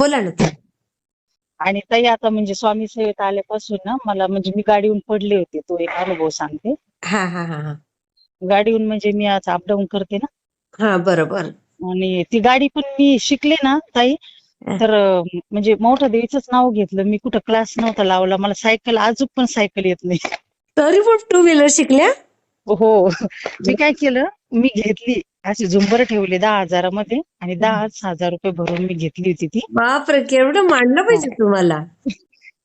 बोला ना ताई. आणि ताई आता म्हणजे स्वामी सेवेत आल्यापासून ना मला म्हणजे मी गाडीहून पडले होते तो एक अनुभव सांगते. हा हा हा हा. गाडीहून म्हणजे मी आज अपडाऊन करते ना. हा बरोबर. आणि ती गाडी पण मी शिकले ना ताई. तर अं, म्हणजे मोठ्या देवीचंच नाव घेतलं. मी कुठं क्लास नव्हता लावला. मला सायकल अजून पण सायकल येत नाही. तरी पण टू व्हीलर शिकल्या? हो. मी काय केलं? मी घेतली. अशी झुंबर ठेवली दहा हजारामध्ये आणि दहा हजार रुपये भरून मी घेतली होती ती. बापरे केवढं मांडलं पाहिजे तुम्हाला?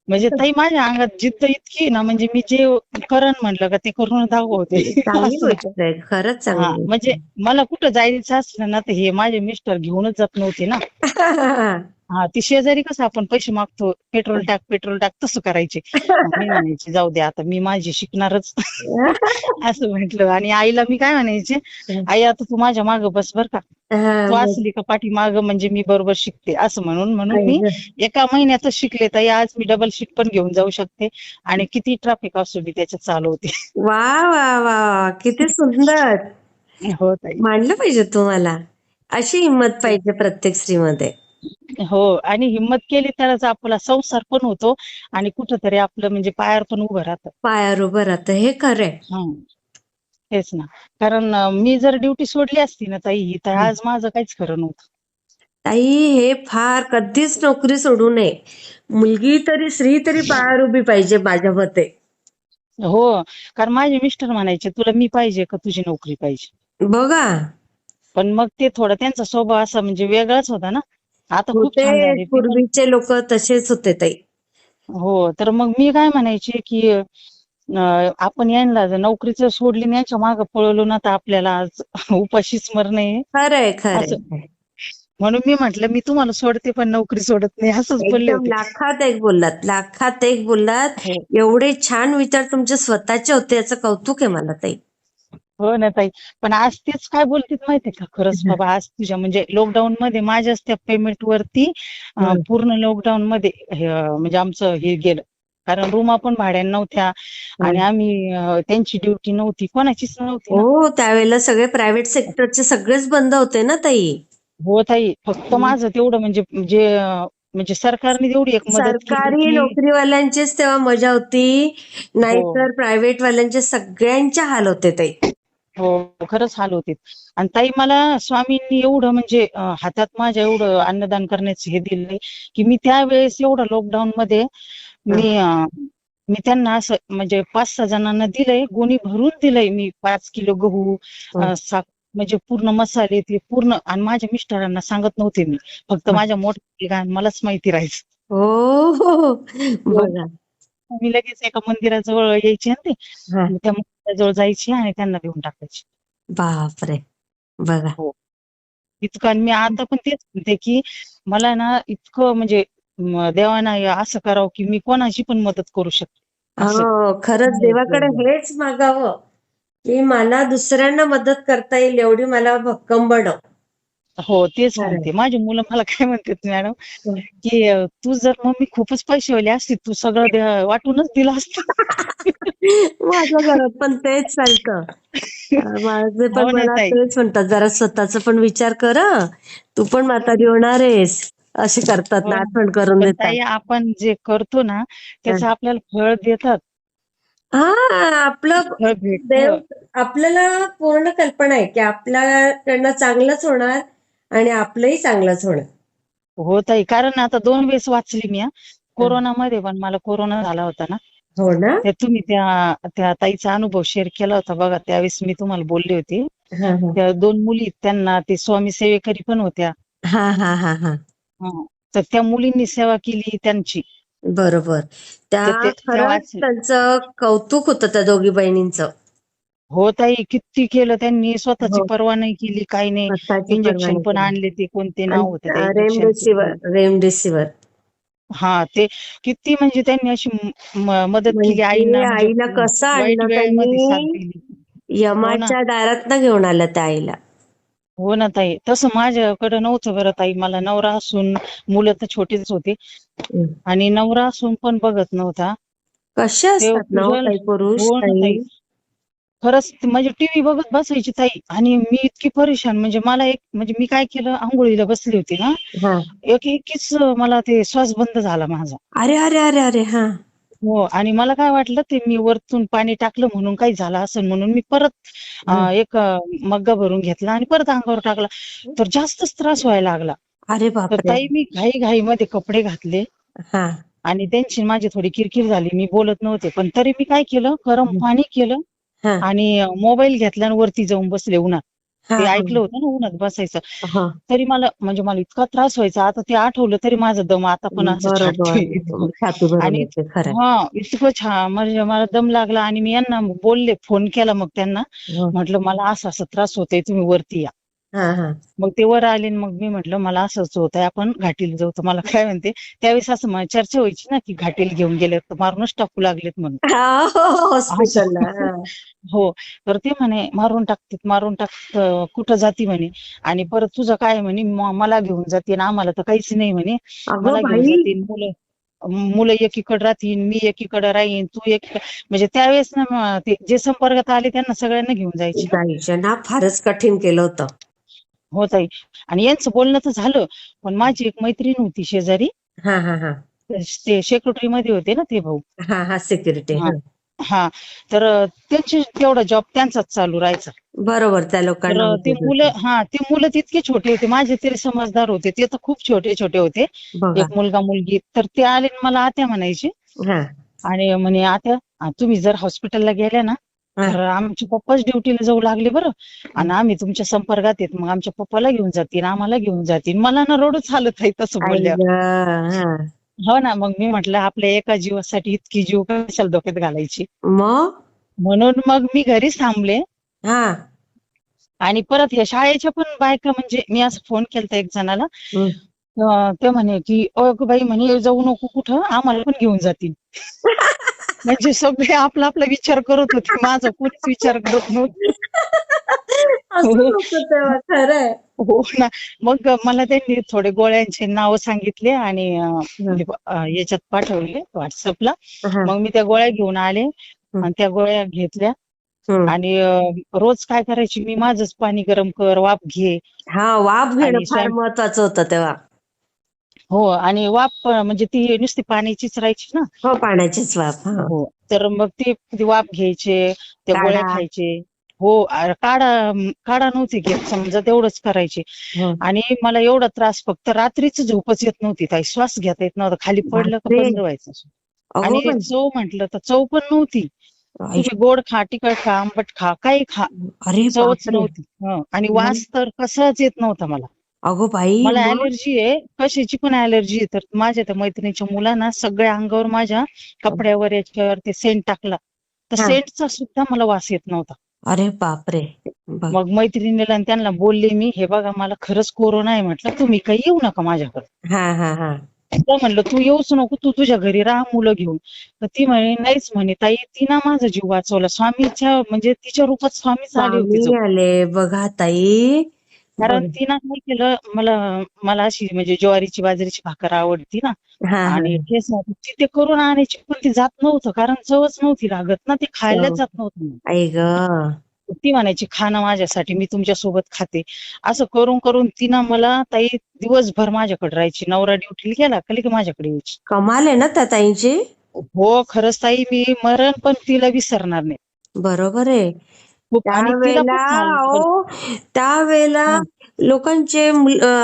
म्हणजे ताई माझ्या अंगात जिद्द इतकी ना म्हणजे मी जे करण म्हटलं का ते करून दाखवते. खरंच हा, म्हणजे मला कुठं जायचं असलं ना तर हे माझे मिस्टर घेऊनच जात नव्हते ना. हा ती शेजारी कसं आपण पैसे मागतो पेट्रोल टाक पेट्रोल टाक तसं करायचे. मी म्हणायचे जाऊ दे आता मी माझी शिकणारच. असं म्हंटल. आणि आईला मी काय म्हणायचे आई आता तू माझ्या माग बस बर का. हा, तू असली का पाठी माग म्हणजे मी बरोबर शिकते. असं म्हणून म्हणून मी एका महिन्यातच शिकले. तर आज मी डबल शीट पण घेऊन जाऊ शकते. आणि किती ट्रॅफिक असू मी त्याच्यात चालवते वा वा वा किती सुंदर. हो ताई. मांडलं पाहिजे तुम्हाला. अशी हिंमत पाहिजे प्रत्येक स्त्रीमध्ये. हो आणि हिंमत केली तरच आपला संसार पण होतो आणि कुठंतरी आपलं म्हणजे पायावर पण उभं राहतं. पायावर उभं राहतं हे खरंय हं. तेच ना. कारण अं, मी जर ड्युटी सोडली असती ना ताई तर आज माझं काहीच खरं नव्हतं. ताई हे फार कधीच नोकरी सोडू नये. मुलगी तरी स्त्री तरी पायावर उभी पाहिजे माझ्या मते. हो कारण माझे मिस्टर म्हणायचे तुला मी पाहिजे का तुझी नोकरी पाहिजे? बघा. पण मग ते थोडा त्यांचा स्वभाव असा म्हणजे वेगळाच होता ना. आता खूप छान झाले होते ते पण- पूर्वीचे लोक तसेच होते ताई. हो तर मग मी काय म्हणायचे की अं, आपण यांना जर नोकरीचं सोडली आणि यांच्या मागे पळवलो ना तर आपल्याला आज उपाशीच मरण आहे. खरंय खरंय. असं. म्हणून मी म्हंटल मी तुम्हाला सोडते पण नोकरी सोडत नाही. असंच बोलले एकदम होते. लाखात एक बोललात लाखात एक बोललात. हो. एवढे छान विचार तुमचे स्वतःचे होते याचं कौतुक आहे मला ताई. हो ना ताई. पण आज तेच काय बोलतात माहितीये का? खरंच हं. बाबा आज तुझ्या म्हणजे लॉकडाऊन मध्ये माझ्याच त्या पेमेंट वरती अं, हं. पूर्ण लॉकडाऊन मध्ये हे, अं, म्हणजे आमचं हे गेलं. कारण रूम पण भाड्या नव्हत्या आणि आम्ही अं, त्यांची ड्युटी नव्हती कोणाचीच नव्हती ना. हो त्यावेळेला सगळे प्रायव्हेट सेक्टरचे सगळेच बंद होते ना ताई. हो ताई फक्त हं. माझं तेवढं म्हणजे जे अं, म्हणजे सरकारने तेवढी एक मदत केली सरकारी की नोकरीवाल्यांचीच तेव्हा मजा होती. नाहीतर प्रायव्हेट वाल्यांचे सगळ्यांचे हाल होते ताई. हो खरंच हाल होते आणि ताई मला स्वामींनी एवढं म्हणजे अं, हातात माझ्या एवढं अन्नदान करण्याचं हे दिलंय की मी त्यावेळेस एवढं लॉकडाऊन मध्ये मी अं, मी त्यांना असं म्हणजे पाच सहा जणांना दिलंय गोणी भरून दिलंय मी पाच किलो गहू अं, हं. साख म्हणजे पूर्ण मसाले ते पूर्ण आणि माझ्या मिस्टरांना सांगत नव्हते मी फक्त हं. माझ्या मोठ्या मुलगा आणि मलाच माहिती राहायचं हो हो हो. बघा मी लगेच एका मंदिराजवळ यायची ना ते हा. त्या मंदिराजवळ जायची आणि त्यांना देऊन टाकायची. बापरे! बघा. इतकं आणि मी आता पण तेच म्हणते की मला ना इतकं म्हणजे म, देवानं असं करावं की मी कोणाची पण मदत करू शकते. असं. हो खरंच देवाकडे हेच मागावं. की मला दुसऱ्यांना मदत करता येईल एवढी मला भक्कम बनव हो तेच खरंय. म्हणते. माझी मुलं मला काय म्हणतात मॅडम? हं. की अं, तू जर मम्मी खूपच पैसेवाली असती तू सगळं दे- वाटूनच दिलं असतं. माझ्या घरात पण तेच चालतं माझे पण हो मला ताई. तेच म्हणतात जरा स्वतःचा पण विचार कर. हं. तू पण म्हातारी होणार आहेस असे करतात हो. ना. आठवण करून पण देतात. ताई आपण जे करतो ना त्याचं आपल्याला फळ देतात. हा आपलं फळ देव भेटतं आपल्याला पूर्ण कल्पना आहे की आपल्याकडनं चांगलंच होणार आणि आपलंही चांगलंच होणार. हो ताई. कारण आता दोन वेळेस वाचली मी हा. कोरोनामध्ये पण मला कोरोना झाला होता ना. हो ना? ते तुम्ही त्या त्या ताईचा अनुभव शेअर केला होता बघा त्यावेळेस मी तुम्हाला बोलले होते. हा हा. त्या दोन मुली त्यांना ते स्वामी सेवेकरी पण होत्या. हा हा हा हा. हं. तर त्या मुलींनी सेवा केली त्यांची. बरोबर. त्या तर ते- त्या खरंच वाच- त्यांचं कौतुक होतं त्या दोघी बहिणींचं. हो ताई किती केलं त्यांनी. स्वतःची हो. पर्वा नाही केली काही नाही. स्वतःची इंजेक्शन पण आणले ते कोणते नाव होते. इंजेक्शनचे रेमडेसिवीर रेमडेसिवीर हा ते किती म्हणजे त्यांनी अशी म- मदत केली म्हणजे आईंना म्हणजे आईला कसं वाईट आणलं वेळेमध्ये साथ त्यांनी? दिली यमाच्या दारात घेऊन आलं त्या आईला. हो ना ताई तसं माझ्याकडे नव्हतं बरं ताई मला नवरा असून मुलं तर छोटीच होती. हम्म. आणि नवरा असून पण बघत नव्हता. कसे असतात ना हो. काही पुरुष हो ना ताई? ताई. खरंच म्हणजे टीव्ही बघत बसायची ताई. आणि मी इतकी परेशान म्हणजे मला एक म्हणजे मी काय केलं आंघोळीला बसली होती ना. हा. एक एकीच मला ते श्वास बंद झाला माझा. अरे अरे अरे अरे हा. हो आणि मला काय वाटलं ते मी वरतून पाणी टाकलं म्हणून काही झालं असेल म्हणून मी परत अं, एक अं, मग्गा भरून घेतला आणि परत अंगावर टाकला. तर जास्तच त्रास व्हायला लागला. अरे तर बापरे. ताई मी घाई घाई मध्ये कपडे घातले. हा. आणि त्यांची माझी थोडी किरकिर झाली. मी बोलत नव्हते. पण तरी मी काय केलं गरम. पाणी केलं. आणि मोबाईल घेतला आणि वरती जाऊन बसले उन्हात. ते ऐकलं होतं ना उन्हात बसायचं. तरी मला म्हणजे मला इतका त्रास व्हायचा. आता ते आठवलं तरी माझा दम आता पण असं आणि- हा इतकं छान म्हणजे मला दम लागला आणि मी यांना बोलले फोन केला मग त्यांना. म्हटलं मला असं असं त्रास होतोय तुम्ही वरती या. मग ते वर आले आणि मग मी म्हटलं मला असंच होत आहे आपण घाटीला जाऊ. तर मला काय म्हणते त्यावेळेस असं चर्चा व्हायची ना की घाटीला घेऊन गेले तर मारूनच टाकू लागलेत म्हणून. हा, हो, हो, हा. तर ते म्हणे मारून टाकतात मारून टाक कुठं जाती म्हणे. आणि परत तुझं काय म्हणे मला घेऊन जाते आम्हाला तर काहीच नाही म्हणे. मला घेऊन जातील मुलं मुलं एकीकडे राहतील मी एकीकडे राहीन तू एक म्हणजे त्यावेळेस ना ते जे संपर्कात आले त्यांना सगळ्यांना घेऊन जायचे. जायचं ना फारच कठीण केलं होतं. हो ताई आणि यांचं बोलणं तर झालं पण माझी एक मैत्रीण होती शेजारी. हा हा हा. ते सेक्रेटरी मध्ये होते ना ते भाऊ. हा हा सिक्युरिटी हा. हा. तर त्यांची तेवढा जॉब त्यांचाच चालू राहायचा. बरोबर त्या तर लोकांना ते मुलं हा ते मुलं तितके छोटे होते. माझे तरी समजदार होते. ते तर खूप छोटे छोटे होते. बघा. एक मुलगा मुलगी. तर ते आले आणि मला आत्या म्हणायचे. हा. आणि म्हणे आत्या आ, तुम्ही जर हॉस्पिटलला गेल्या ना आमचे पप्पाच ड्युटीला जाऊ लागले बरं. आणि आम्ही तुमच्या संपर्कात येत. मग आमच्या पप्पाला घेऊन जातील आम्हाला घेऊन जातील. मला ना रडूच हालत आहे तसं आई बोलल्या गं, हा. ना मग मी म्हटलं आपल्या एका जीवासाठी इतकी जीव कशाला डोक्यात घालायची? म्हणून मग मी घरीच थांबले. आणि परत या शाळेच्या पण बायका म्हणजे मी असं फोन केलता एक जणाला. ते म्हणे की अगं बाई म्हणे जाऊ नको कुठं आम्हाला पण घेऊन जातील. म्हणजे सगळे आपला आपला विचार करत होते. माझा कोणीच विचार करत नव्हते. खरंय. हो ना. मग मला त्यांनी थोडे गोळ्यांचे नाव सांगितले आणि म्हणजे, याच्यात पाठवले व्हॉट्सअपला हा, मग मी त्या गोळ्या घेऊन आले आणि त्या गोळ्या घेतल्या. आणि रोज काय करायची? मी माझंच पाणी गरम कर वाफ घे. हा वाफ घेणं फार महत्वाचं होतं तेव्हा. हो आणि वाफ म्हणजे ती नुसती पाण्याचीच राहायची ना. हो पाण्याचीच वाफ हा. हो तर मग ती ती वाफ घ्यायचे त्या गोळ्या काढा. खायचे. हो आ- काढा काढा नव्हती घेत समजा तेवढंच करायचे. हो. आणि मला एवढा त्रास फक्त रात्रीच झोपच येत नव्हती काही श्वास घेता येत नव्हता. खाली पडलं का बापरे. बंद व्हायचं आणि. चव म्हटलं तर चव पण नव्हती. आई, तुम्ही गोड खा तिखट खा आंबट खा काही खा. अरे चवच बापरे. नव्हती. हं. आणि वास तर कसाच येत नव्हता मला. अगो बाई मला मग? अलर्जी आहे. कशाची पण अलर्जी आहे. तर माझ्या त्या मैत्रिणीच्या मुलांना सगळ्या अंगावर माझ्या कपड्यावर याच्यावर ते सेंट टाकला. तर हा. सेंटचा सुद्धा मला वास येत नव्हता. अरे बापरे. बघ. मग मैत्रिणीला आणि त्यांना बोलले मी हे बघा मला खरंच कोरोना आहे. म्हटलं तुम्ही काही येऊ नका माझ्याकडे. हा हा हा. म्हणलं तू येऊच नको तू तुझ्या घरी राहा मुलं घेऊन. तर ती म्हणे नाहीच म्हणे ताई तिनं माझा जीव वाचवला. स्वामीच्या म्हणजे तिच्या रूपात स्वामीच आले होते स्वामी जवळ. आले. बघा ताई. कारण. तिनं काय केलं मला मला अशी म्हणजे ज्वारीची बाजरीची भाकर आवडती ना. आणि ती करून आणायची पण ती जात नव्हतं कारण चवच नव्हती लागत ना ते खायलाच. जात नव्हतं. ती म्हणायची खाणं माझ्यासाठी मी तुमच्यासोबत खाते. असं करून करून तिनं मला ताई दिवसभर माझ्याकडे राहायची. नवरा ड्युटीला गेला का की माझ्याकडे यायची. कमाल आहे ना त्या ताईंची? हो खरंच ताई मी मरण पण तिला विसरणार नाही. बरोबर आहे. खूप त्यावेळेला. लोकांचे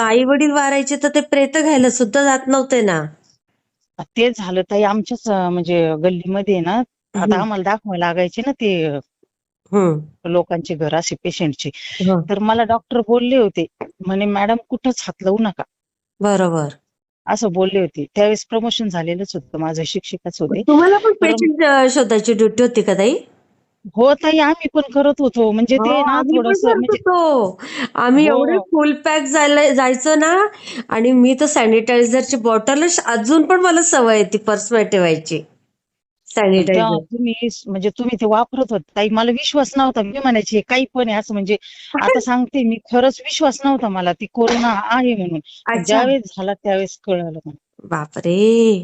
आई वडील वारायचे तर ते प्रेत घ्यायला सुद्धा जात नव्हते ना. ते झालं ताई आमच्याच म्हणजे गल्लीमध्ये ना. आता आम्हाला दाखवायला लागायचे ना ते लोकांचे घर असे पेशंटचे. तर मला डॉक्टर बोलले होते म्हणे मॅडम कुठंच हात लावू नका. बरोबर. असं बोलले होते. त्यावेळेस प्रमोशन झालेलंच होतं माझं शिक्षिकाच होते. तुम्हाला पण पेशंट शोधायची ड्युटी होती का ताई? हो ताई आम्ही पण करत होतो. म्हणजे ते ना आम्ही पण थोडस करत म्हणजे होतो. आम्ही हो. एवढे फुल पॅक जायला जायचो ना. आणि मी तर सॅनिटायझरची बॉटल अजून पण मला सवय आहे ती पर्समध्ये ठेवायची. तेव्हा सॅनिटायझर तुम्ही म्हणजे तुम्ही ते वापरत होता. ताई मला विश्वास नव्हता. मी म्हणायची हे काही पण आहे असं. म्हणजे आता सांगते मी खरंच विश्वास नव्हता मला. ती कोरोना आहे म्हणून. अच्छा. ज्यावेळेस झाला त्यावेळेस कळालं मला. बापरे.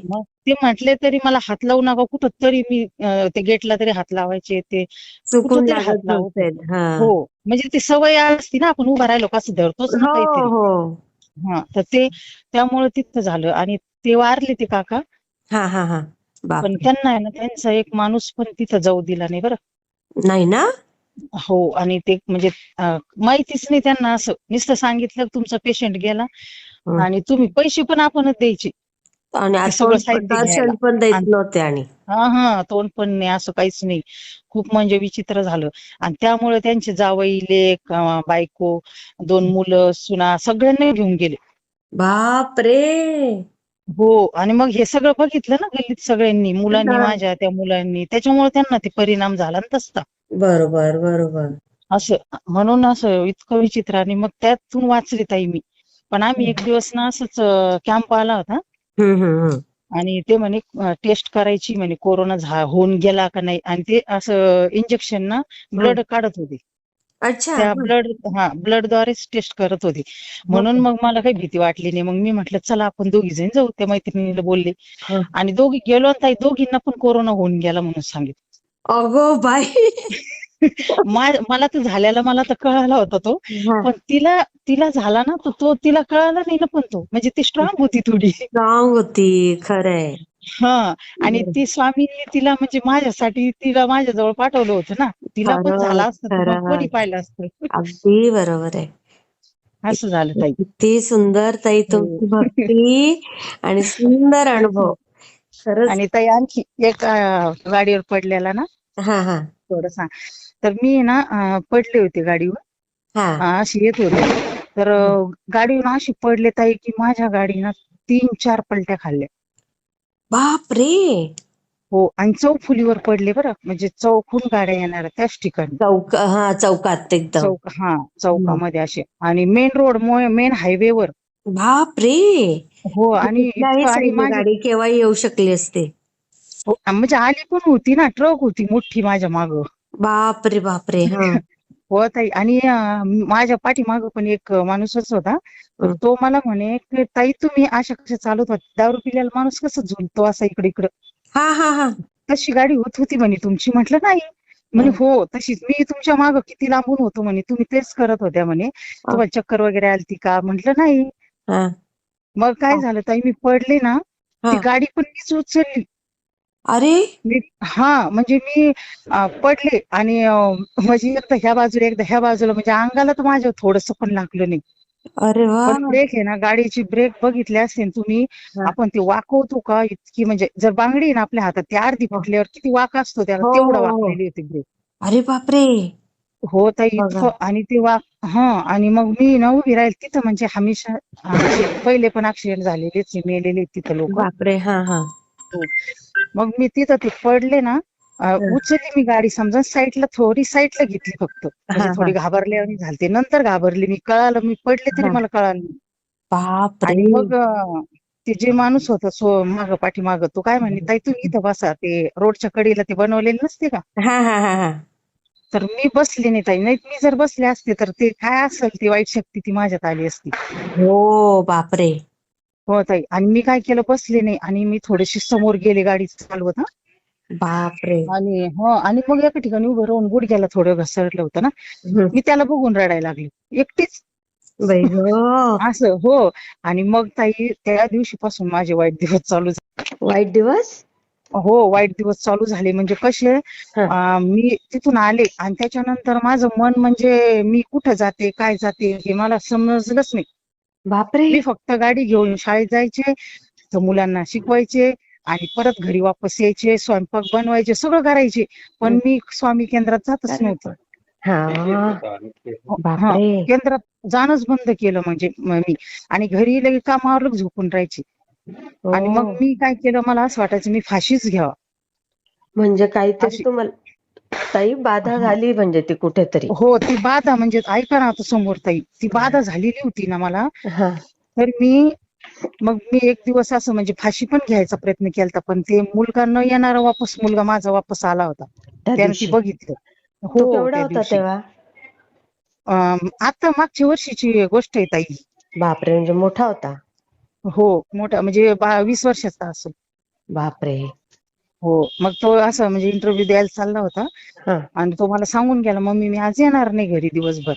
मग ते म्हटले तरी मला हात लावू नका. कुठं तरी मी अं, ते गेटला तरी हात लावायचे ते. चुकून कुठंतरी हात लागत लावत नसेल. हा. हो. म्हणजे ती सवय असती ना आपण उभा राहिलो कसं धरतोच ना हो काहीतरी. हो. हा तर ते त्यामुळे तिथं झालं. आणि ते वारले ते काका. हा हा हा. पण बापरे. त्यांना आहे ना त्यांचा एक माणूस पण तिथं जाऊ दिला नाही बरं. नाही ना? हो आणि ते म्हणजे अं, माहितीच नाही त्यांना असं. नुसतं सांगितलं तुमचा पेशंट गेला. हं. आणि तुम्ही पैसे पण आपणच द्यायचे. आणि पण देत नव्हते आणि. हा हा तोंड पण नाही असं काहीच नाही. खूप म्हणजे विचित्र झालं. आणि त्यामुळे त्यांचे जावई अं, बायको दोन मुलं सुना सगळ्यांना घेऊन गेले. बापरे! हो आणि मग हे सगळं बघितलं ना गल्लीत सगळ्यांनी मुलांनी. माझ्या त्या मुलांनी. त्याच्यामुळे त्यांना ते परिणाम झाला ना तसा. बरोबर बरोबर. असं म्हणून असं इतकं विचित्र. आणि मग त्यातून वाचली ताई मी. पण आम्ही एक दिवस ना असंच कॅम्प आला होता. हम्म हम्म हम्म. आणि ते म्हणे टेस्ट करायची म्हणे कोरोना झा होऊन गेला का नाही? आणि ते असं इंजेक्शन ना ब्लड काढत होते. अच्छा त्या हं. ब्लड हा ब्लडद्वारेच टेस्ट करत होते. म्हणून मग मला काही भीती वाटली नाही. मग मी म्हटलं चला आपण दोघी जण जाऊ त्या मैत्रिणीला बोलले. हं. आणि दोघी गेलो आणि ताई दोघींना पण कोरोना होऊन गेला म्हणून सांगितलं. अगो बाई. मला तर झाल्याला मला तर कळाला होता तो. पण तिला तिला झाला ना तर तो तिला कळाला नाही ना पण तो. म्हणजे ती स्ट्रॉंग होती थोडी. स्ट्रॉंग होती खरंय. हा. आणि. ती स्वामींनी तिला म्हणजे माझ्यासाठी तिला माझ्याजवळ पाठवलं होतं ना. तिला पण झाला असतं कोणी. पाहिलं असतं? अगदी बरोबर आहे. असं झालं ताई. किती सुंदर ताई तुमची हो. भक्ती आणि सुंदर अनुभव. खरंच. आणि ताई आणखी एक गाडीवर पडलेला ना? हा हा. थोडं तर मी ना पडले होते गाडीवर. हा. अशी येत होते. तर गाडीवर अशी पडले ताई की माझ्या गाडीनं तीन चार पलट्या खाल्ल्या. बाप रे हो आणि चौफुलीवर पडले बरं. म्हणजे चौकून गाड्या येणार त्याच ठिकाणी. चौक हा चौकात एकदम. चौक हा चौकामध्ये असे. आणि मेन रोड मेन हायवेवर. बाप रे हो आणि गाडी केव्हा येऊ शकली असते. म्हणजे आली पण होती ना ट्रक होती मोठी माझ्या माग. बाप रे बाप रे हा. हो ताई. आणि अं, माझ्या पाठीमाग पण एक माणूसच होता. तर हं. तो मला म्हणे की ताई तुम्ही अशा कशा चालत होता दारू पिलेला माणूस कसं झुलतो असा इकडे इकडं हा हा हा. तशी गाडी होत होती म्हणे तुमची. म्हटलं नाही. म्हणे हो तशीच. मी तुमच्या माग किती लांबून होतो म्हणे. तुम्ही तेच करत होत्या म्हणे. तुम्हाला चक्कर वगैरे आलती का? म्हटलं नाही. हा. मग काय हा. झालं ताई? मी पडले ना ती हा. गाडी पण मीच उचलली. अरे? मी हा म्हणजे मी पडले आणि म्हणजे एकदा ह्या बाजूला एकदा ह्या बाजूला म्हणजे अंगाला तर माझ्या थोडस पण लागलं नाही. अरे वा. पण ब्रेक आहे ना गाडीची ब्रेक बघितली असेल तुम्ही. आपण ते वाकवतो का? इतकी म्हणजे जर बांगडी ना आपल्या हातात ती अर्धी फुटल्यावर किती वाक असतो त्याला हो, तेवढा हो, हो. वाकलेली होती ब्रेक अरे बापरे! हो ताई. इतकं आणि ते वाक हा आणि मग मी ना उभी राहील तिथं म्हणजे हमेशा पहिले पण ऍक्सिडेंट झालेलेच मेलेले तिथं लोक. बापरे! हा हा. मग मी तिथं ते पडले ना. उचलली मी गाडी समजा साईडला थोडी साईडला घेतली फक्त. म्हणजे थोडी घाबरले आणि झालते. नंतर घाबरले मी कळालं मी पडले तरी. मला कळालं आणि मग ते जे माणूस होता सो माग पाठीमाग तो काय म्हणे ताई तुम्ही इथं बसा ते रोडच्या कडेला ते बनवलेले नसते का? हा हा हा हा. तर मी बसले नाही ताई. नाही मी जर बसले असते तर ते काय असेल ती वाईट शक्ती ती माझ्यात आली असती. हो बापरे! हो ताई. आणि मी काय केलं बसले नाही. आणि मी थोडीशी समोर गेले गाडी चालवत हं. बापरे. आणि हो आणि मग एका ठिकाणी उभं राहून गुडघ्याला थोडं घसरलं होतं ना. हं. मी त्याला बघून रडायला लागले. एकटीच. बाई गं. असं हो. आणि मग ताई त्या दिवशीपासून माझे वाईट दिवस चालू झाले वाईट दिवस? हो वाईट दिवस चालू झाले. म्हणजे कसे. अं, मी तिथून आले आणि त्याच्यानंतर माझं मन म्हणजे मी कुठं जाते काय जाते हे मला समजलंच नाही. बापरे. मी फक्त गाडी घेऊन शाळेत जायचे तर मुलांना शिकवायचे आणि परत घरी वापस यायचे स्वयंपाक बनवायचे सगळं करायचे. पण. मी स्वामी केंद्रात जातच नव्हतं. बापरे. केंद्रात जाणंच बंद केलं म्हणजे म- मी. आणि घरी लगे कामावर झोपून राहायची. आणि मग हो. मी काय केलं मला असं वाटायचं मी फाशीच घ्यावा. म्हणजे काहीतरी अशी- तुम्हाला ताई बाधा. झाली म्हणजे ती कुठेतरी. हो ती बाधा म्हणजे ऐका ना आता समोर ताई ती बाधा झालेली होती ना मला. हा. तर मी मग मी एक दिवस असं म्हणजे फाशी पण घ्यायचा प्रयत्न केला पण ते मुलगा न येणारा वापस मुलगा माझा वापस आला होता. त्या त्याने दिवशी. ती बघितलं. तो हो केवढा त्या होता दिवशी. तेव्हा? अं, आता मागच्या वर्षीची गोष्ट आहे ताई. बापरे म्हणजे मोठा होता. हो मोठा म्हणजे बा- वीस वर्षाचा असेल. बापरे. हो. मग तो असं म्हणजे इंटरव्ह्यू द्यायला चालला होता. आणि तो मला सांगून गेला मम्मी मी आज येणार नाही घरी दिवसभर.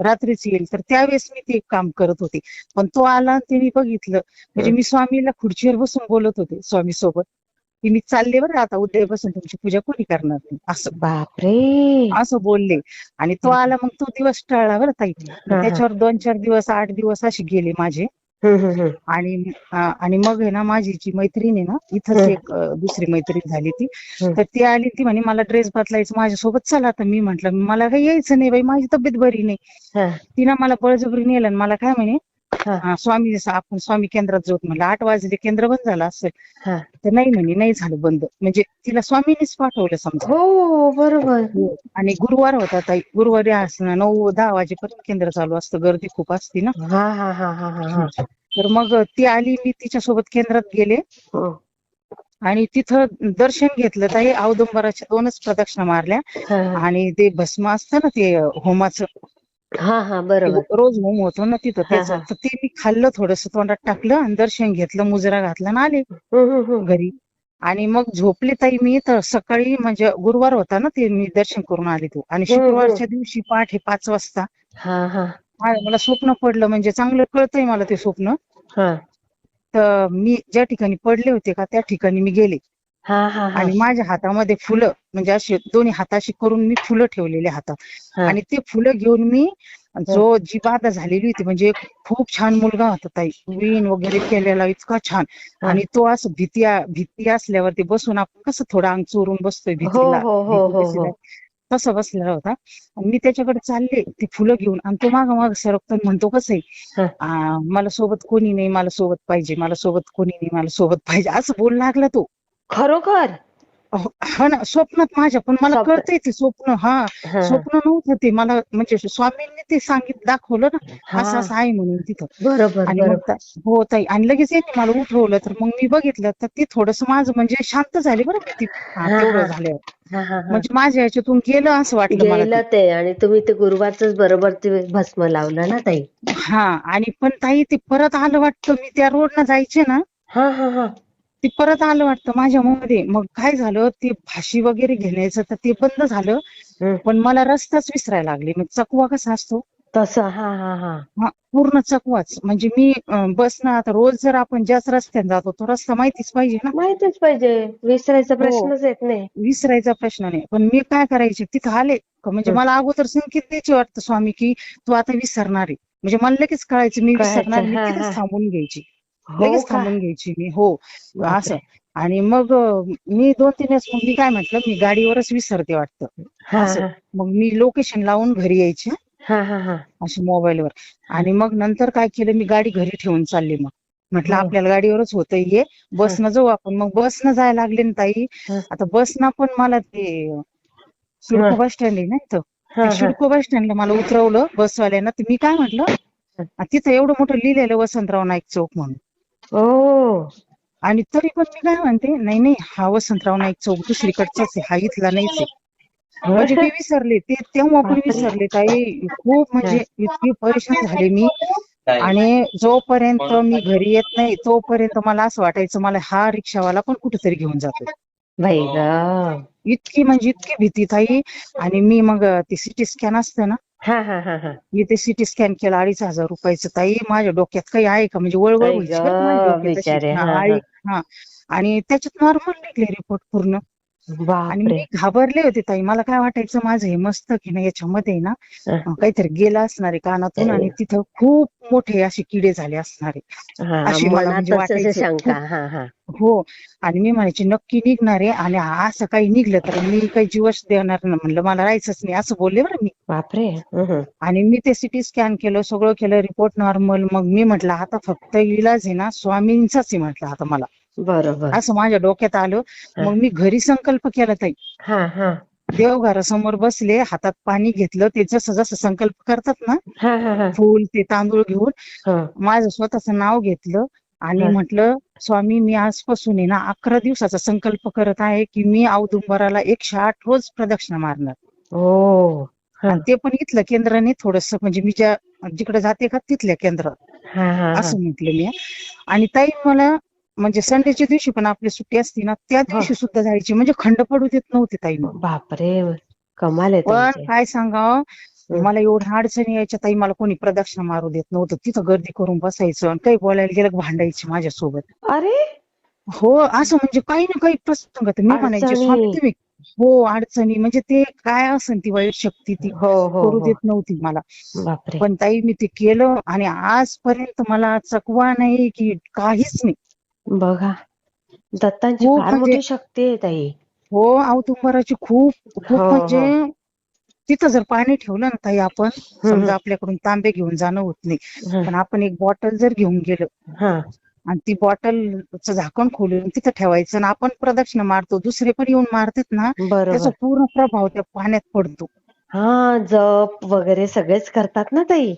रात्रीच येईल. तर त्यावेळेस मी ते काम करत होते. पण तो आला ते मी बघितलं. म्हणजे. मी स्वामीला खुर्चीवर बसून बोलत होते स्वामी सोबत की मी चालले बरं आता उद्यापासून तुमची पूजा कोणी करणार नाही. असं बापरे. असं बोलले. आणि तो. आला मग तो दिवस टळला बरं ताई. त्याच्यावर दोन चार दिवस आठ दिवस असे गेले माझे. आणि आणि मग आहे ना माझी जी मैत्रीण आहे ना इथंच. एक दुसरी मैत्रीण झाली ती. तर ती आली ती म्हणे मला ड्रेस बदलायचं माझ्यासोबत चला तर मी म्हंटल मला काही यायचं नाही बाई माझी तब्येत बरी नाही. तिनं मला बळजबरी नेलं आणि मला काय म्हणे हा, "हा, स्वामी जसं आपण स्वामी केंद्रात जाऊ म्हणलं आठ वाजले केंद्र बंद झालं असेल. तर नाही म्हणे नाही झालं बंद. म्हणजे तिला स्वामीनेच पाठवलं समजा. हो बरोबर. हो. आणि गुरुवार होता ताई. गुरुवारी असं नऊ दहा वाजेपर्यंत केंद्र चालू असतं. गर्दी खूप असती ना. हा हा हा हा हा हा. तर मग ती आली मी तिच्यासोबत केंद्रात गेले. हं. आणि तिथं दर्शन घेतलं ताई. औदुंबराच्या दोनच प्रदक्षिणा मारल्या. आणि ते भस्म असतं ना ते होमाचं. हा हा बरोबर. रोज होम होतो ना तिथं. हा, त्याचं. तर ते मी खाल्लं थोडस तोंडात टाकलं आणि दर्शन घेतलं मुजरा घातला आणि आले हम्म, हम्म, हम्म. घरी. आणि मग झोपले ताई मी तर सकाळी म्हणजे गुरुवार होता ना ते मी दर्शन करून आले तो. आणि हम्म, हम्म. शुक्रवारच्या दिवशी पहाटे पाच वाजता. हा. हा मला स्वप्न पडलं म्हणजे चांगलं कळतंय मला ते स्वप्न. हा. तर मी ज्या ठिकाणी पडले होते का त्या ठिकाणी मी गेले. आणि माझ्या हातामध्ये फुलं म्हणजे असे दोन्ही हाताशी करून मी फुलं ठेवलेले हातात. हा. आणि ते फुलं घेऊन मी जो जी बाधा झालेली होती म्हणजे खूप छान मुलगा होता ताई. विण वगैरे केलेला इतका छान. हा. आणि तो असं भीती भीती असल्यावर ते बसून आपण कसं थोडं अंग चोरून बसतोय भीतीला हो, हो, भीती हो, हो. तसं बसलेला होता. आणि मी त्याच्याकडे चालले ती फुलं घेऊन. आणि तो माग माग सरकतो म्हणतो कसं हा. आहे "आ, मला सोबत कोणी नाही मला सोबत पाहिजे मला सोबत कोणी नाही मला सोबत पाहिजे. असं बोलू लागला तो. खरोखर? हो ना स्वप्नात माझ्या पण मला स्वप्न. कळतंय ते स्वप्न हा. हा, स्वप्न नव्हतं ते. मला म्हणजे स्वामींनी ते सांगित दाखवलं ना हा. असं असं आहे म्हणून तिथं. बरोबर आणि मग बरोबर. त्या- हो ताई. आणि लगेच यांनी मला उठवलं तर मग मी बघितलं तर ती थोडस माझं म्हणजे शांत झाली बरं का ती. हा, हा, तेवढं हा. झाल्यावर. हा हा हा. म्हणजे माझ्या याच्यातून गेलं असं वाटलं मला गेलं ते. आणि तुम्ही ते गुरुवारच बरोबर ते भस्म लावलं ना ताई. हा आणि पण ताई ते परत आलं वाटतं. मी त्या रोडनं जायचे ना हा हा हा. ते परत आलं वाटतं माझ्या मध्ये मग काय झालं? ते भाशी वगैरे घेण्याचं तर ते बंद झालं. पण मला रस्ताच विसरायला लागले. मग चकवा कसा असतो? तसं. हा हा हा. पूर्ण चकवाच. म्हणजे मी अं, बसनं आता रोज जर आपण ज्याच रस्त्याने जातो तो रस्ता माहितीच पाहिजे ना? माहितीच पाहिजे. विसरायचा हो. प्रश्नच येत नाही. विसरायचा प्रश्न नाही. पण मी काय करायचे? तिथं आले. म्हणजे. मला अगोदर संकेत द्यायचे वाटतं स्वामी की तू आता विसरणार आहे. म्हणजे मला लगेच कळायचं मी विसरणार. थांबून घ्यायची. लगेच का? थांबून घ्यायची मी. हो. असं आणि मग मी दोन तीन वेळेस मग मी काय म्हटलं मी गाडीवरच विसरते वाटतं. हा असं. हा. मग मी लोकेशन लावून घरी यायचे. हा हा हा. असे मोबाईलवर. आणि मग नंतर काय केलं मी गाडी घरी ठेवून चालली मग. म्हटलं हो. आपल्याला गाडीवरच होतंय हे. बसनं जाऊ आपण. मग बसनं जायला लागले ना ताई. हं. आता बसनं पण मला ते सिडको बस स्टँड आहे ना इथं? हा हा. सिडको बस स्टँडला मला उतरवलं बसवाल्यानं. मी काय म्हटलं हं. तिथं एवढं मोठं लिहिलेलं वसंतराव नाईक चौक म्हणून. ओ आणि तरी पण मी काय म्हणते नाही नाही हा वसंतराव नाईक चौक दुसरीकडचाच आहे हा इथला नाहीच आहे. म्हणजे मी विसरले ते तेव्हा पण. विसरले ताई. खूप म्हणजे इतकी परेशान झाले मी. आणि जोपर्यंत मी घरी येत नाही तोपर्यंत मला असं वाटायचं मला हा रिक्षावाला पण कुठेतरी घेऊन जातो बाई ग. इतकी म्हणजे इतकी भीती ताई. आणि मी मग ते सिटी स्कॅन असतं ना हा हा हा हा. मी ते सिटी स्कॅन केलं अडीच हजार रुपयाचं. ताई माझ्या डोक्यात काही आहे का? म्हणजे वळवळ आई व्हायची गं, बरं का माझ्या डोक्यात अशी. बिचारे, हा, हा, आई- हा. आणि त्याच्यात नॉर्मल निघले रिपोर्ट पूर्ण. आणि मी घाबरले होते ताई. मला काय वाटायचं माझं हे मस्तक आहे ना याच्यामध्ये ना काहीतरी गेलं असणार आहे कानातून आणि तिथं खूप मोठे असे किडे झाले असणार आहे. अशी मला म्हणजे वाटायचं. हा आणि मी म्हणायचे नक्की निघणार आहे आणि असं काही निघलं तर मी काही जीवच देणार नाही. म्हणलं मला राहायचंच नाही. असं बोलले बरं मी. बापरे. आणि मी ते सिटी स्कॅन केलं सगळं केलं रिपोर्ट नॉर्मल. मग मी म्हटलं आता फक्त इलाज आहे ना स्वामींचाच आहे म्हटलं आता मला. बरोबर. असं माझ्या डोक्यात आलं. मग मी घरी संकल्प केला ताई. हा हा. देवघरासमोर बसले हातात पाणी घेतलं ते जसं जसं संकल्प करतात ना हा हा हा. फूल ते तांदूळ घेऊन माझं स्वतःचं नाव घेतलं आणि. म्हटलं स्वामी मी आजपासून आहे ना अकरा दिवसाचा संकल्प करत आहे की मी औदुंबराला एकशे आठ रोज प्रदक्षिणा मारणार. हा. आणि ते पण इथलं केंद्राने थोडस म्हणजे मी ज्या जिकडे जाते का तिथल्या केंद्रात. असं म्हटलं मी. आणि ताई मला म्हणजे संडेच्या दिवशी पण आपली सुट्टी असती ना त्या दिवशी सुद्धा जायची. म्हणजे खंड पडू देत नव्हते ताई मला. बापरे कमाल आहे पण तुमची. काय सांगावं हं. मला एवढ्या अडचणी यायच्या ताई मला कोणी प्रदक्षिणा मारू देत नव्हतं. तिथं गर्दी करून बसायचं आणि काही बोलायला गेलं की भांडायची माझ्यासोबत. अरे! हो असं म्हणजे काही ना काही प्रसंग तर मी म्हणायचे अडचणी. स्वामी तुम्ही हो अडचणी. म्हणजे ते काय असेल ती वाईट शक्ती ती हो हो करू हो. देत नव्हती मला. बापरे. पण ताई मी ते केलं आणि आजपर्यंत मला चकवा नाही की काहीच नाही. बघा. दत्तांची खूप फार म्हणजे- मोठी शक्ती आहे ताई. हो औदुंबराची खूप खूप हो, म्हणजे तिथं जर पाणी ठेवलं ना ताई आपण हम्म. समजा आपल्याकडून तांबे घेऊन जाणं होत नाही. हा, पण आपण एक बॉटल जर घेऊन गेलो हा. आणि ती बॉटलचं झाकण खोलून तिथं ठेवायचं आणि आपण प्रदक्षिणा मारतो दुसरे पण येऊन मारतात ना त्याचा बरोबर. पूर्ण प्रभाव त्या पाण्यात पडतो. हा जप वगैरे सगळेच करतात ना ताई.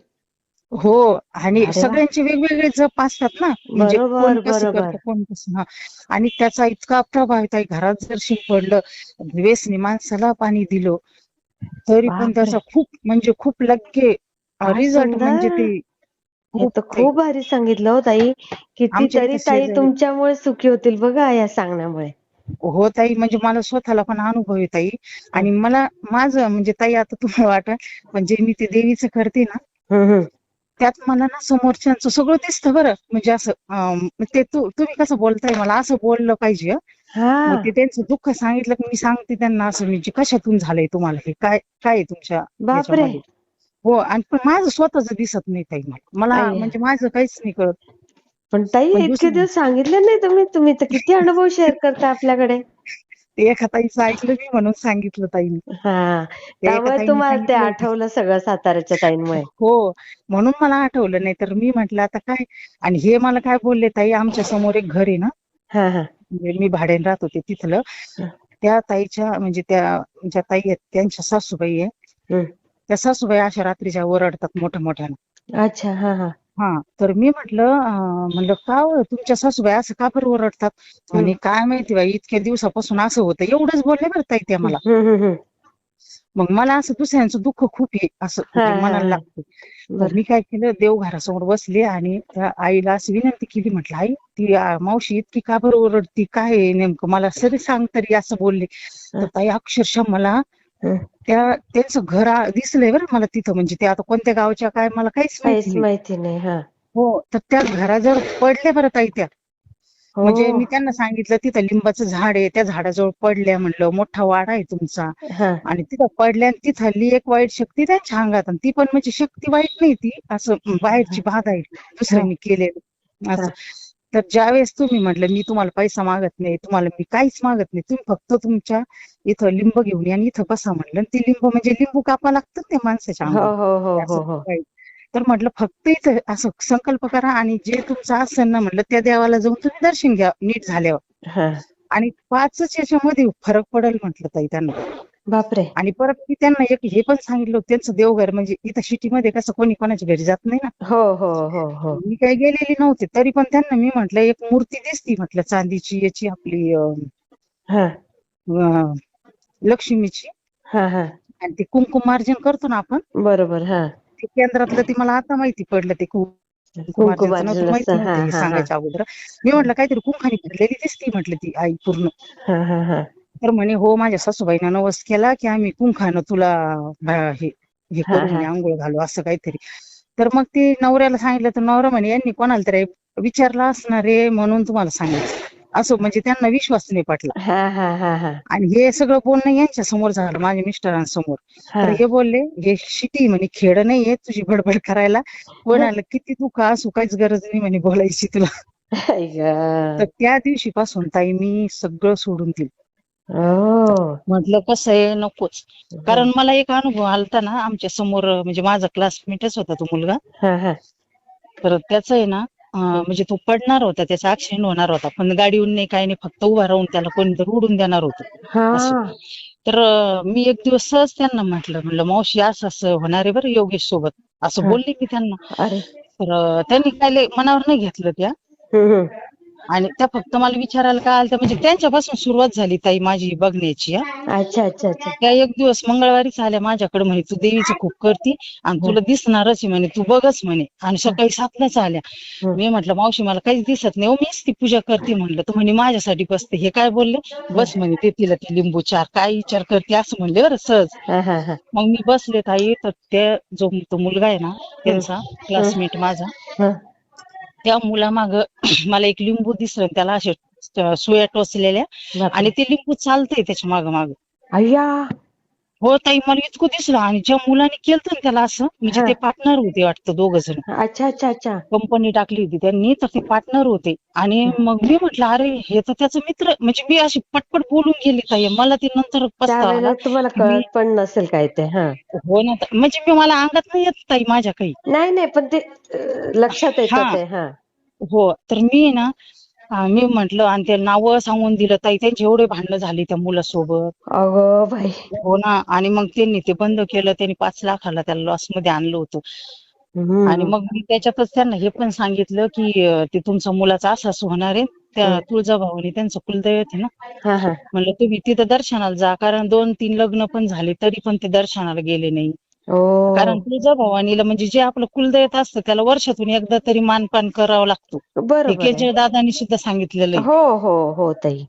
हो आणि. सगळ्यांचे वेगवेगळे जप असतात ना म्हणजे कोण कसं. करतं कोण कसं हा आणि त्याचा इतका प्रभाव आहे ताई घरात जर शिंपडलं व्यसनी माणसाला पाणी दिलं तरी पण. त्याचा खूप म्हणजे खूप काय रिझल्ट. म्हणजे ते खूप भारी सांगितलं हो ताई कितीतरी ताई तुमच्यामुळे सुखी होतील बघा या सांगण्यामुळे हो ताई म्हणजे मला स्वतःला पण अनुभव आहे ताई आणि मला माझं म्हणजे ताई आता तुम्हाला वाटत पण जे मी ते देवीचं करते ना. त्यात मला ना समोरच्यांचं सगळं दिसतं बरं. म्हणजे असं ते तू तुम्ही कसं बोलताय मला असं बोललं पाहिजे मग ते त्यांचं दुःख सांगितलं की मी सांगते त्यांना असं म्हणजे कशातून झालंय तुम्हाला हे? काय काय आहे तुमच्या बापरे. याच्यामध्ये? हो आणि पण माझं स्वतःच दिसत नाही ताई मला. मला. म्हणजे माझं काहीच नाही कळत. पण ताई पण इतके दुसरं- दिवस सांगितले नाही तुम्ही. तुम्ही तर किती अनुभव शेअर करता आपल्याकडे. ते एका ताईचं ऐकलं मी म्हणून सांगितलं ताईने. हा. त्यामुळे तुम्हाला ते. आठवलं सगळं साताऱ्याच्या ताईंमुळे. हो म्हणून मला आठवलं. नाही तर मी म्हटलं आता काय? आणि हे मला काय बोलले ताई? आमच्यासमोर एक घर आहे ना? हा हा. म्हणजे मी भाड्याने राहत होते तिथलं. त्या ताईच्या म्हणजे त्या ज्या ताई आहेत त्यांच्या सासूबाई आहे. त्या सासूबाई अशा रात्रीच्या ओरडतात मोठ्या मोठ्यानं अच्छा हा हा. हा तर मी म्हटलं अं, म्हणलं का हो, तुमच्या सासूबाई असं का बरं ओरडतात म्हणे काय माहिती बाई इतक्या दिवसापासून असं होतं एवढंच बोलले बरं ताई त्या मला हम्म, हम्म, हम्म. मग मला असं दुसऱ्यांचं दुःख खूप आहे असं हा, म्हणजे हा, मनाला हा. लागतं तर बरं. मी काय केलं देवघरासमोर बसले आणि त्या आईला अशी विनंती केली म्हटलं आई ती आ, मावशी इतकी का बरं ओरडती काय आहे नेमकं मला सरी सांग तरी असं बोलले तर. ताई अक्षरशः मला. त्या त्यांचं घर आ- दिसलंय बरं मला तिथं म्हणजे ते आता कोणत्या गावच्या काय मला काहीच माहिती काहीच नाही. माहिती नाही हा. हो तर त्या घराजवळ पडल्या बरं ताई त्या. हो. म्हणजे मी त्यांना सांगितलं तिथं लिंबाचं झाड आहे त्या झाडाजवळ पडल्या म्हणलं मोठा वाडा आहे तुमचा. हा. आणि तिथं पडल्या आणि ती हल्ली एक वाईट शक्ती त्यांच्या अंगात आणि ती पण म्हणजे शक्ती वाईट नाही ती असं बाहेरची बाधा आहे. दुसऱ्यांनी केलेलं. असं. तर ज्यावेळेस तुम्ही म्हटलं मी तुम्हाला पैसा मागत नाही तुम्हाला मी काहीच मागत नाही तुम्ही फक्त तुमच्या इथं लिंब घेऊन या आणि इथं बसा म्हणलं. आणि ती लिंब म्हणजे लिंबू कापा लागतात त्या माणसाच्या हो हो हो हो हो. तर म्हटलं फक्त इथं असं संकल्प करा आणि जे तुमचं असेल ना म्हटलं त्या देवाला जाऊन तुम्ही दर्शन घ्या नीट झाल्यावर. आणि पाचच याच्यामध्ये फरक पडेल म्हटलं ताई त्यांना. बापरे. आणि परत मी त्यांना एक हे पण सांगितलं होतं, त्यांचं देवघर म्हणजे इथं सिटीमध्ये कसं कोणी कोणाच्या घरी जात नाही ना. हो हो हो हो. मी काही गेलेली नव्हते तरी पण त्यांना मी म्हटलं एक मूर्ती दिसती म्हटलं चांदीची याची आपली अं, हा. अं, लक्ष्मीची. हा हा. आणि ते कुंकुमार्जन करतो ना आपण. बरोबर हा. ते केंद्रातलं ते मला आता माहिती पडलं ते कु- कुंकुमार्जनचं नव्हतं माहिती असतं हा नव्हतं हे हा हा सांगायच्या अगोदर. मी म्हटलं काहीतरी कुंखानी भरलेली दिसती म्हटलं ती आई पूर्ण. हा हा हा. तर म्हणे हो माझ्या सासूबाईनं नवस केला की आम्ही कुंखानं तुला भा- हे हे हा, करू हा. म्हणे आंघोळ घालू असं काहीतरी. तर मग ती नवऱ्याला सांगितलं तर नवरा म्हणे यांनी कोणाला तरी विचारलं असणार रे म्हणून तुम्हाला सांगितलं असं म्हणजे त्यांना विश्वास नाही पटला. हा हा हा हा. आणि हे सगळं बोलणं यांच्या समोर झालं माझ्या मिस्टरांसमोर. तर हे बोलले हे शिटी म्हणे खेड नाहीये तुझी बडबड करायला. कोणाला किती दुःख असू काहीच गरज नाही म्हणे बोलायची तुला. आई गं. तर त्या दिवशीपासून ताई मी सगळं सोडून दिलं. म्हटलं कसं आहे? नकोच. कारण मला एक अनुभव आलता ना आमच्यासमोर म्हणजे माझा क्लासमेटच होता तो मुलगा. हा हा. तर त्याचं आहे ना म्हणजे तो पडणार होता त्याचा ऍक्सिडेंट होणार होता. पण गाडीहून नाही काही नाही फक्त उभा राहून त्याला कोणीतरी उडून देणार होतं. हा. तर मी एक दिवस सहज त्यांना म्हटलं म्हणलं मावशी असं असं होणार आहे बरं योगेश सोबत. असं हा. बोलले मी त्यांना. अरे. तर त्यांनी काय मनावर नाही घेतलं त्या. आणि त्या फक्त मला विचारायला काय आलं म्हणजे त्यांच्यापासून सुरुवात झाली ताई माझी बघण्याची हा. अच्छा अच्छा अच्छा. त्या एक दिवस मंगळवारीच आल्या माझ्याकडे म्हणे तू देवीचं खूप करती आणि तुला दिसणारच आहे म्हणे तू बघच म्हणे. आणि सकाळी सातलाच आल्या. हं. मी म्हटलं मावशी मला काहीच दिसत नाही हो मीच ती पूजा करते म्हणलं तर म्हणे माझ्यासाठी बसते. हे काय बोलले? बस म्हणे ते तिला ती लिंबू चार काय विचार करते असं म्हणले बरं सहज. हा हा हा. मग मी बसले ताई तर ते जो तो मुलगा आहे ना त्यांचा क्लासमेट माझा हा. त्या मुलामाग मला एक लिंबू दिसलं त्याला असे सुया टोचलेल्या. आणि ते लिंबू चालतंय त्याच्या माग माग. अय्या! हो ताई मला इतकं दिसलं आणि ज्या मुलाने केलं ना त्याला असं म्हणजे हा. ते पार्टनर होते वाटतं दोघ जण अच्छा अच्छा अच्छा कंपनी टाकली होती त्यांनी तर ते पार्टनर होते आणि मग मी म्हटलं अरे हे तर त्याचा मित्र म्हणजे मी अशी पटपट बोलून गेली ताई मला ते नंतर पस्तावा त्यावेळेला आला. तुम्हाला कळत पण नसेल काय ते हा हो ना ताई. म्हणजे मी मला अंगात नाही येत ताई माझ्या काही नाही नाही पण ते अं, लक्षात येतं हा. ते हा हो तर मी ना मी म्हंटल आणि ते नाव सांगून दिलं ताई त्यांची एवढे भांडणं झाली त्या मुलासोबत. अगं बाई. हो ना आणि मग त्यांनी ते बंद केलं त्यांनी पाच लाखाला त्याला लॉसमध्ये आणलं होतं. हम्म. आणि मग मी त्याच्यातच त्यांना हे पण सांगितलं की अं, ते तुमचा मुलाचा असं असं होणार आहे त्या हम्म. तुळजाभवानी त्यांचं कुलदैवत आहे ना. हा हा. म्हणलं तुम्ही तिथं दर्शनाला जा कारण दोन तीन लग्न पण झाले तरी पण ते दर्शनाला गेले नाही. कारण तुळजाभवानीला म्हणजे जे आपलं कुलदैवत असतं त्याला वर्षातून एकदा तरी मानपान करावं लागतो. हे बरोबर आहे. केजळ दादांनी सुद्धा सांगितलेलं आहे. हो हो हो ताई.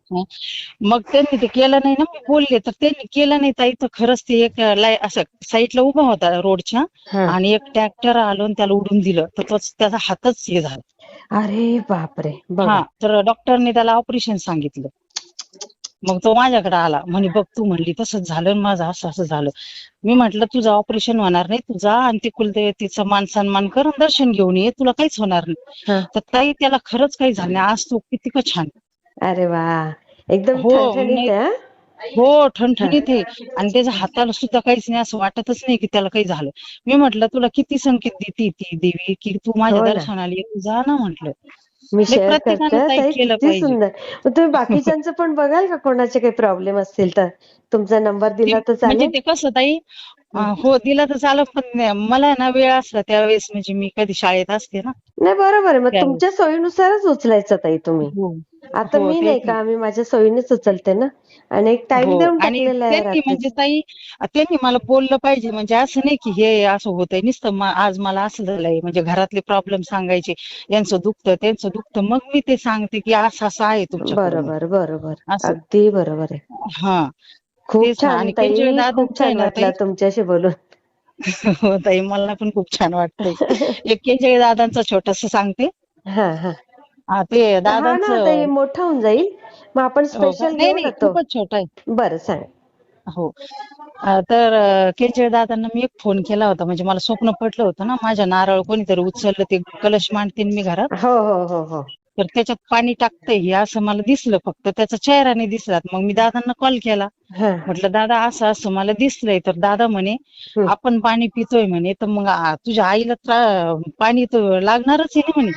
मग त्यांनी ते केलं नाही ना मी बोलले तर त्यांनी केलं नाही ताई. तर खरंच ते एक लाय असं साईडला उभा होता रोडच्या हा. आणि एक ट्रॅक्टर आलो आणि त्याला उडून दिलं. तर तोच त्याचा हातच हे झाला. अरे बापरे बघा. हा तर डॉक्टरने त्याला ऑपरेशन सांगितलं. मग तो माझ्याकडे आला. म्हणे बघ तू म्हणली तसंच झालं माझं असं असं झालं. मी म्हटलं तुझं ऑपरेशन होणार नाही. तू जा आणि ते कुलदेवतेचं मान सन्मान कर दर्शन घेऊन ये. तुला काहीच होणार नाही. तर ताई त्याला खरंच काही झालं नाही. आज तो किती का छान. अरे वा. एकदम हो, हा? ठणठणीत आहे. आणि त्याच्या हाताला सुद्धा काहीच नाही. असं वाटतच नाही की त्याला काही झालं. मी म्हटलं तुला किती संकेत देते ती देवी? की तू माझ्या हो. दर्शनाला ये तू जा ना म्हटलं. मी शेअर करते. किती. सुंदर. मग तुम्ही बाकीच्यांचं पण बघाल का? कोणाचे काही प्रॉब्लेम असतील तर? तुमचा नंबर दिला तर म्हणजे चालेल. ते कसं ताई अं, हो. दिला तर चालेल पण मला ना वेळ असला त्यावेळेस म्हणजे मी कधी शाळेत असते ना. नाही बरोबर आहे. मग. तुमच्या सोयीनुसारच उचलायचं ताई तुम्ही. हो. आता हो, मी नाही. का. मी माझ्या सोयीनेच उचलते ना? आणि एक टाइम हो. देऊन आणि टाकलेला आहे त्यांनी म्हणजे रात्रीच. ताई त्यांनी मला बोललं पाहिजे म्हणजे असं नाही की हे असं होतंय नुसतं म- आज मला असं झालंय म्हणजे घरातले प्रॉब्लेम सांगायचे यांचं दुखतं त्यांचं दुखतं मग मी ते सांगते की असं असं आहे तुमच्याकडे बरोबर बरोबर असं. अगदी बरोबर आहे हा खूप तेच ना. छान आणि ताई दादांचं खूप छान वाटलं. तुमच्याशी बोलून हो ताई मला पण खूप छान वाटतंय एक केजळ दादांचं छोटस सांगते हा हा हा ते हा ना दादांचं ताई मोठा होऊन जाईल मग आपण हो? स्पेशल नाही घेऊ नाही ना तो खूपच छोटा आहे. बरं सांग. हो. तर अं, केजळ दादांना मी एक फोन केला होता. म्हणजे मला स्वप्न पडलं होतं ना माझ्या नारळ कोणीतरी उचललं ते कलश मांडते मी घरात. हो हो हो हो. तर त्याच्यात पाणी टाकतंय हे असं मला दिसलं फक्त. त्याचा चेहरा नाही दिसला. मग मी दादांना कॉल केला. हा. म्हटलं दादा असं असं मला दिसलंय. तर दादा म्हणे हं. आपण पाणी पितोय. म्हणे तर मग तुझ्या आईला पाणी तर लागणारच आहे ना. म्हणे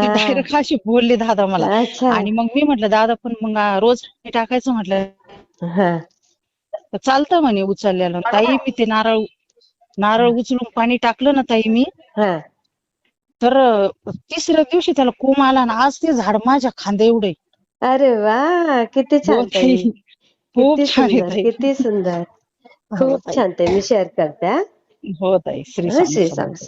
ते डायरेक्ट अशी बोलले दादा मला. आणि मग मी म्हटलं दादा पण मग रोज पाणी टाकायचं म्हटलं. चालतं म्हणे उचललेलं ताई मी ते नारळ नारळ उचलून पाणी टाकलं ना ताई मी. हा. तर तिसऱ्या दिवशी त्याला कोंब आला ना आज ते झाड माझ्या खांद्या एवढे अरे वा किती छान खूप छान किती सुंदर. हो खूप. छान ताई मी शेअर करते हा. ताई श्री श्री